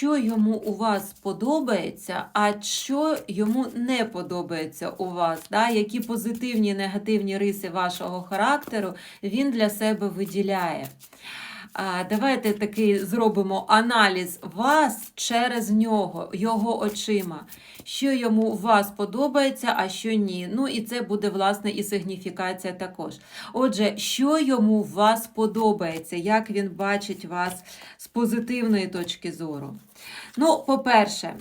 що йому у вас подобається, а що йому не подобається у вас, да? які позитивні і негативні риси вашого характеру він для себе виділяє. Давайте такий зробимо аналіз вас через нього, його очима. Що йому у вас подобається, а що ні. Ну і це буде, власне, і сигніфікація також. Отже, що йому у вас подобається, як він бачить вас з позитивної точки зору. Ну, по-перше,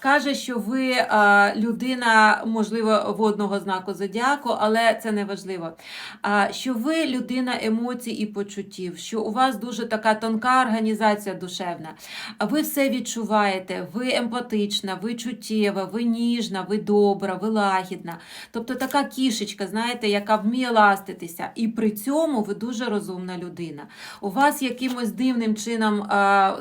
каже, що ви людина, можливо, водного знаку зодіаку, але це не важливо. Що ви людина емоцій і почуттів, що у вас дуже така тонка організація душевна. Ви все відчуваєте, ви емпатична, ви чуттєва, ви ніжна, ви добра, ви лагідна. Тобто така кішечка, знаєте, яка вміє ластитися. І при цьому ви дуже розумна людина. У вас якимось дивним чином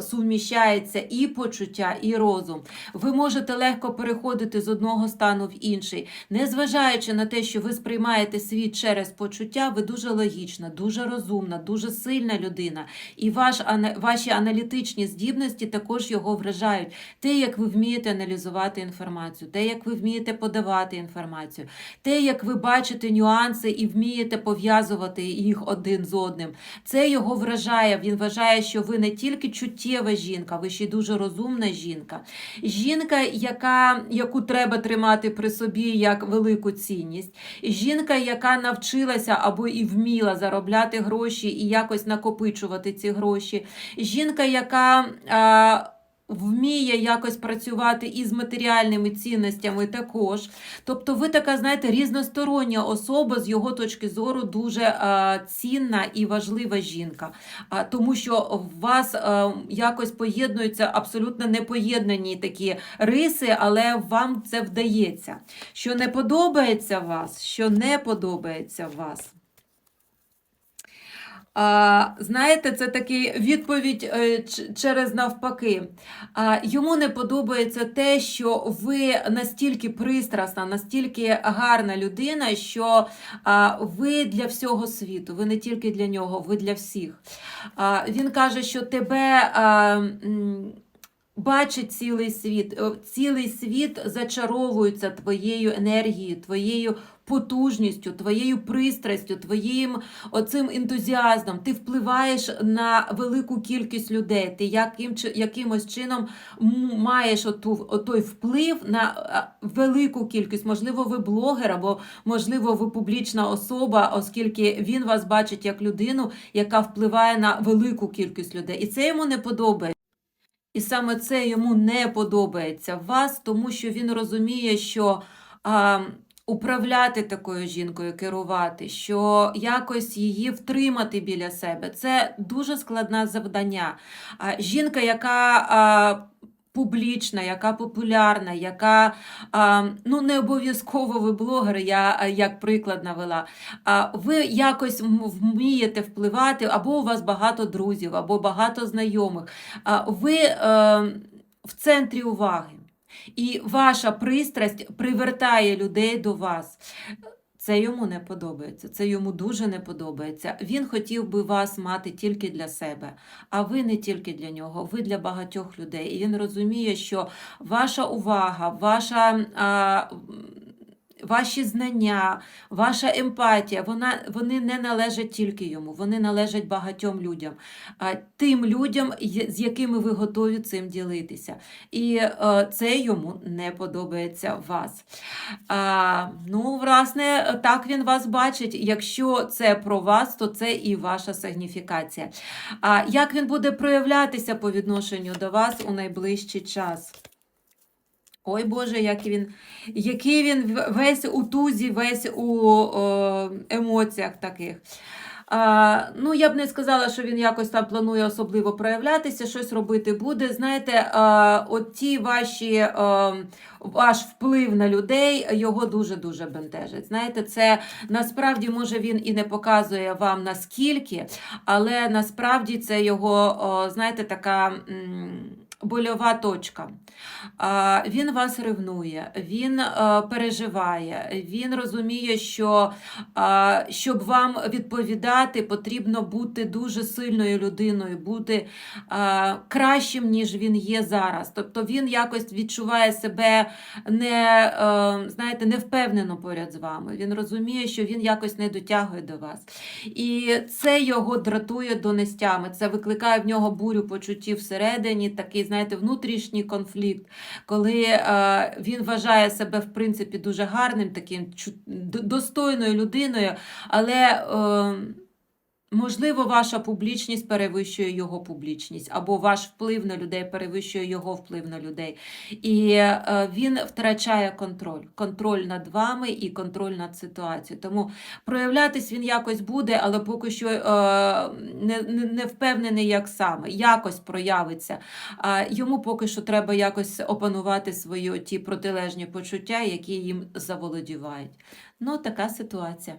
суміщається і почуття, і розум. Ви можете легко переходити з одного стану в інший. Незважаючи на те, що ви сприймаєте світ через почуття, ви дуже логічна, дуже розумна, дуже сильна людина. І ваш, ваші аналітичні здібності також його вражають. Те, як ви вмієте аналізувати інформацію, те, як ви вмієте подавати інформацію, те, як ви бачите нюанси і вмієте пов'язувати їх один з одним. Це його вражає. Він вважає, що ви не тільки чуттєва жінка, ви ще й дуже розумна жінка. Жінка, яка, яку треба тримати при собі як велику цінність. Жінка, яка навчилася або і вміла заробляти гроші і якось накопичувати ці гроші. Жінка, яка. Вміє якось працювати із матеріальними цінностями також. Тобто ви така, знаєте, різностороння особа з його точки зору дуже а, цінна і важлива жінка. А, тому що в вас а, якось поєднуються абсолютно непоєднані такі риси, але вам це вдається. Що не подобається вас, що не подобається вас. А, знаєте, це такий відповідь е, через навпаки. А, йому не подобається те, що ви настільки пристрасна, настільки гарна людина, що а, ви для всього світу, ви не тільки для нього, ви для всіх. А, він каже, що тебе. А, Бачить цілий світ, Е, цілий світ зачаровується твоєю енергією, твоєю потужністю, твоєю пристрастю, твоїм оцим ентузіазмом. Ти впливаєш на велику кількість людей. Ти яким, якимось чином маєш оту, отой вплив на велику кількість. Можливо, ви блогер, або можливо, ви публічна особа, оскільки він вас бачить як людину, яка впливає на велику кількість людей. І це йому не подобається. І саме це йому не подобається вас, тому що він розуміє, що а, управляти такою жінкою, керувати, що якось її втримати біля себе це дуже складне завдання. А, жінка, яка а, публічна, яка популярна, яка ну не обов'язково ви блогер, я як приклад навела. А, ви якось вмієте впливати, або у вас багато друзів, або багато знайомих. Ви е, в центрі уваги. І ваша пристрасть привертає людей до вас. Це йому не подобається, це йому дуже не подобається. Він хотів би вас мати тільки для себе, а ви не тільки для нього, ви для багатьох людей. І він розуміє, що ваша увага, ваша. А, Ваші знання, ваша емпатія, вона, вони не належать тільки йому, вони належать багатьом людям, тим людям, з якими ви готові цим ділитися. І е, це йому не подобається вас. Ну, власне, так він вас бачить. Якщо це про вас, то це і ваша сигніфікація. Як він буде проявлятися по відношенню до вас у найближчий час? Ой Боже, як він, який він весь у тузі, весь у о, емоціях таких. А, ну, я б не сказала, що він якось там планує особливо проявлятися, щось робити буде. Знаєте, а, от ті ваші, а, ваш вплив на людей його дуже-дуже бентежить. Знаєте, це насправді може він і не показує вам наскільки, але насправді це його, о, знаєте, така. м, больова точка. Він вас ревнує, він е, переживає, він розуміє, що щоб вам відповідати, потрібно бути дуже сильною людиною, бути кращим, ніж він є зараз. Тобто він якось відчуває себе не, е, знаєте, невпевнено поряд з вами. Він розуміє, що він якось не дотягує до вас. І це його дратує до нестями. Це викликає в нього бурю почуттів всередині, такий, знаєте, внутрішній конфлікт, коли е, він вважає себе, в принципі, дуже гарним, таким достойною людиною, але. Е, Можливо, ваша публічність перевищує його публічність, або ваш вплив на людей перевищує його вплив на людей. І е, він втрачає контроль. Контроль над вами і контроль над ситуацією. Тому проявлятись він якось буде, але поки що е, не, не, не впевнений, як саме, якось проявиться. Йому поки що треба якось опанувати свої ті протилежні почуття, які їм заволодівають. Ну, така ситуація.